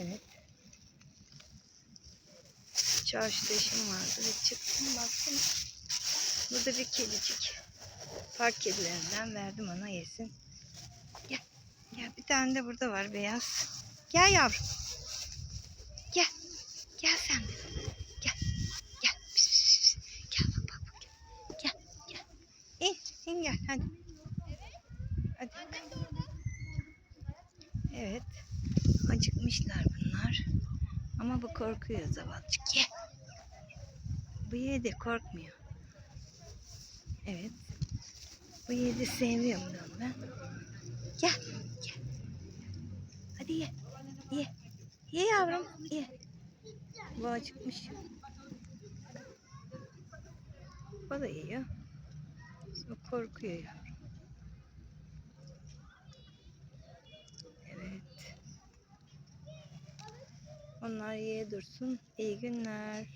Evet. Çarşıda işim vardı ve çıktım baktım. Burada bir kedicik. Park kedilerinden verdim ona yesin. Gel. Gel bir tane de burada var beyaz. Gel yavrum. Gel. Gel sen de. Gel. Gel. Pis, pis, pis. Gel bak bak bak. Gel. Gel. İn. İn gel hadi. Hadi. Evet. Acıkmışlar bunlar. Ama bu korkuyor zavallıcık. Ye. Bu yedi korkmuyor. Evet. Bu yedi sevmiyorum diyorum ben. Gel. Gel. Hadi ye. Ye. Ye yavrum. Ye. Bu acıkmış. O da yiyor. O korkuyor yavrum. Onlar yiye dursun. İyi günler.